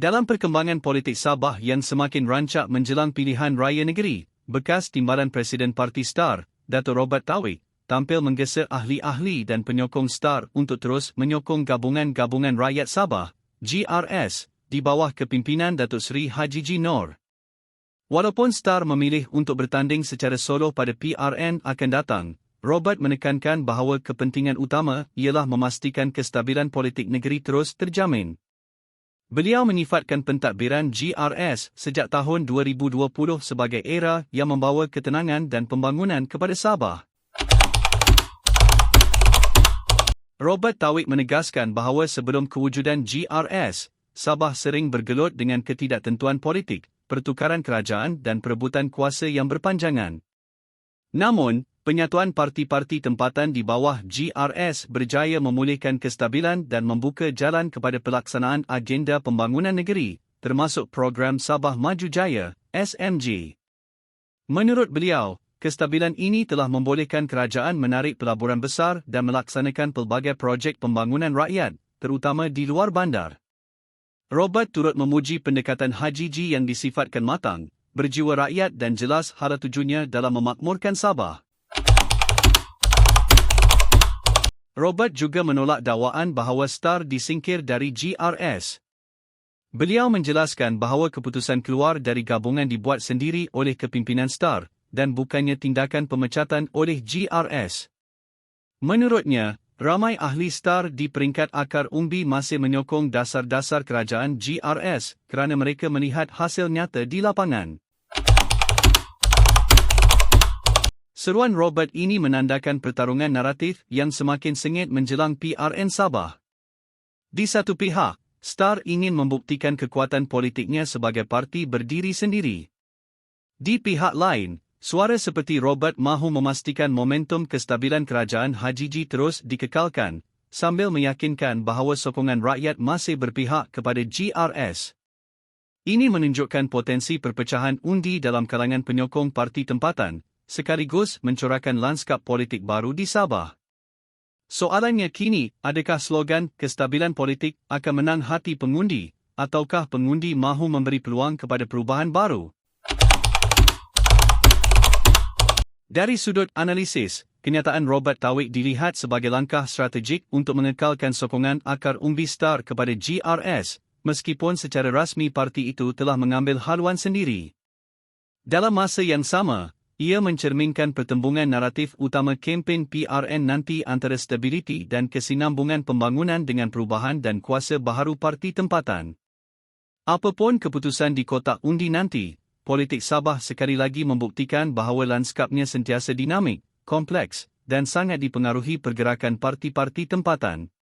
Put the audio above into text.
Dalam perkembangan politik Sabah yang semakin rancak menjelang pilihan raya negeri, bekas timbalan Presiden Parti Star, Dato' Robert Tawik, tampil menggesa ahli-ahli dan penyokong Star untuk terus menyokong Gabungan-Gabungan Rakyat Sabah, GRS, di bawah kepimpinan Datuk Seri Haji G. Nor. Walaupun Star memilih untuk bertanding secara solo pada PRN akan datang, Robert menekankan bahawa kepentingan utama ialah memastikan kestabilan politik negeri terus terjamin. Beliau menyifatkan pentadbiran GRS sejak tahun 2020 sebagai era yang membawa ketenangan dan pembangunan kepada Sabah. Robert Tawik menegaskan bahawa sebelum kewujudan GRS, Sabah sering bergelut dengan ketidaktentuan politik, pertukaran kerajaan dan perebutan kuasa yang berpanjangan. Namun, penyatuan parti-parti tempatan di bawah GRS berjaya memulihkan kestabilan dan membuka jalan kepada pelaksanaan agenda pembangunan negeri, termasuk program Sabah Maju Jaya, SMG. Menurut beliau, kestabilan ini telah membolehkan kerajaan menarik pelaburan besar dan melaksanakan pelbagai projek pembangunan rakyat, terutama di luar bandar. Robert turut memuji pendekatan Haji G yang disifatkan matang, berjiwa rakyat dan jelas hala tujuannya dalam memakmurkan Sabah. Robert juga menolak dakwaan bahawa Star disingkir dari GRS. Beliau menjelaskan bahawa keputusan keluar dari gabungan dibuat sendiri oleh kepimpinan Star dan bukannya tindakan pemecatan oleh GRS. Menurutnya, ramai ahli Star di peringkat akar umbi masih menyokong dasar-dasar kerajaan GRS kerana mereka melihat hasil nyata di lapangan. Seruan Robert ini menandakan pertarungan naratif yang semakin sengit menjelang PRN Sabah. Di satu pihak, Star ingin membuktikan kekuatan politiknya sebagai parti berdiri sendiri. Di pihak lain, suara seperti Robert mahu memastikan momentum kestabilan kerajaan Haji G terus dikekalkan, sambil meyakinkan bahawa sokongan rakyat masih berpihak kepada GRS. Ini menunjukkan potensi perpecahan undi dalam kalangan penyokong parti tempatan, sekaligus mencorakkan lanskap politik baru di Sabah. Soalannya kini, adakah slogan kestabilan politik akan menang hati pengundi, ataukah pengundi mahu memberi peluang kepada perubahan baru? Dari sudut analisis, kenyataan Robert Tawik dilihat sebagai langkah strategik untuk mengekalkan sokongan akar umbi star kepada GRS, meskipun secara rasmi parti itu telah mengambil haluan sendiri. Dalam masa yang sama, ia mencerminkan pertembungan naratif utama kempen PRN nanti antara stabiliti dan kesinambungan pembangunan dengan perubahan dan kuasa baharu parti tempatan. Apapun keputusan di kotak undi nanti, politik Sabah sekali lagi membuktikan bahawa lanskapnya sentiasa dinamik, kompleks dan sangat dipengaruhi pergerakan parti-parti tempatan.